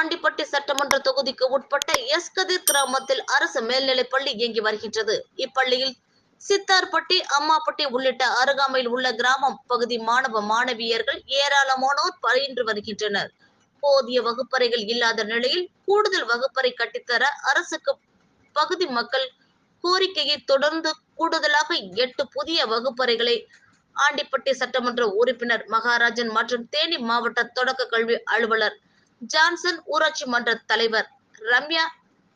ஆண்டிப்பட்டி சட்டமன்ற தொகுதிக்கு உட்பட்ட எஸ் கதிர் கிராமத்தில் அரசு மேல்நிலைப்பள்ளி இயங்கி வருகின்றது. இப்பள்ளியில் சித்தார்பட்டி அம்மாப்பட்டி உள்ளிட்ட அருகாமையில் உள்ள கிராமம் பகுதி மாணவ மாணவியர்கள் ஏராளமானோர் பயின்று வருகின்றனர். போதிய வகுப்பறைகள் இல்லாத நிலையில் கூடுதல் வகுப்பறை கட்டித்தர அரசுக்கு பகுதி மக்கள் கோரிக்கையை தொடர்ந்து கூடுதலாக எட்டு புதிய வகுப்பறைகளை ஆண்டிப்பட்டி சட்டமன்ற உறுப்பினர் மகாராஜன் மற்றும் தேனி மாவட்ட தொடக்க கல்வி அலுவலர் ஜான்சன் ஊராட்சி மன்ற தலைவர் ரம்யா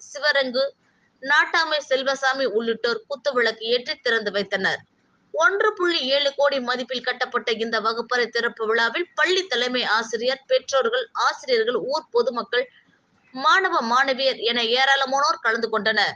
சிவரங்கு நாட்டாமை செல்வசாமி உள்ளிட்டோர் குத்துவிளக்கு ஏற்றி திறந்து வைத்தனர். ஒன்று புள்ளி ஏழு கோடி மதிப்பில் கட்டப்பட்ட இந்த வகுப்பறை திறப்பு விழாவில் பள்ளி தலைமை ஆசிரியர் பெற்றோர்கள் ஆசிரியர்கள் ஊர் பொதுமக்கள் மாணவ மாணவியர் என ஏராளமானோர் கலந்து கொண்டனர்.